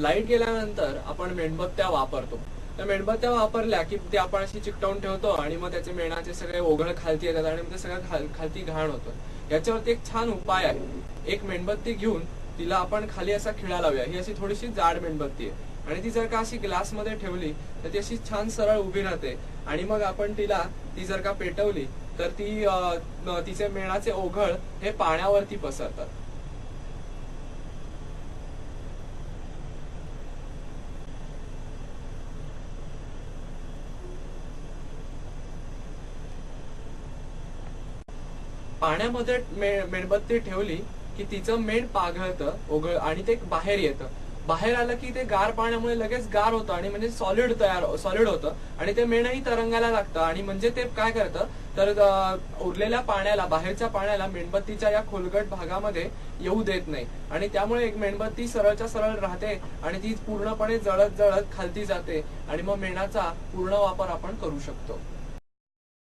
Light गेल्यानंतर आपण मेणबत्त्या वापरतो. त्या मेणबत्त्या वापरल्या की ते आपण अशी चिकटवून ठेवतो आणि मग त्याचे मेणाचे सगळे ओघळ खालती येतात आणि मग ते सगळं खाल- खालती घाण होतं. याच्यावरती एक छान उपाय आहे. एक मेणबत्ती घेऊन तिला आपण खाली असा खिळा लावूया. ही अशी थोडीशी जाड मेणबत्ती आहे. आणि ती जर का अशी ग्लासमध्ये ठेवली तर ती अशी छान सरळ उभी राहते. आणि मग आपण तिला ती जर का पेटवली तर ती तिचे मेणाचे ओघळ हे पाण्यावरती पसरतात. पाण्यामध्ये मेणबत्ती ठेवली की तिचं मेण पाघळतं ओघळ आणि ते बाहेर येतं. बाहेर आलं की ते गार पाण्यामुळे लगेच गार होतं आणि म्हणजे सॉलिड तयार सॉलिड होतं. आणि ते मेणही तरंगायला लागतं. आणि म्हणजे ते काय करतं? तर उरलेल्या पाण्याला बाहेरच्या पाण्याला मेणबत्तीच्या या खोलगट भागामध्ये येऊ देत नाही. आणि त्यामुळे एक मेणबत्ती सरळच्या सरळ राहते आणि ती पूर्णपणे जळत जळत खालती जाते. आणि मग मेणाचा पूर्ण वापर आपण करू शकतो.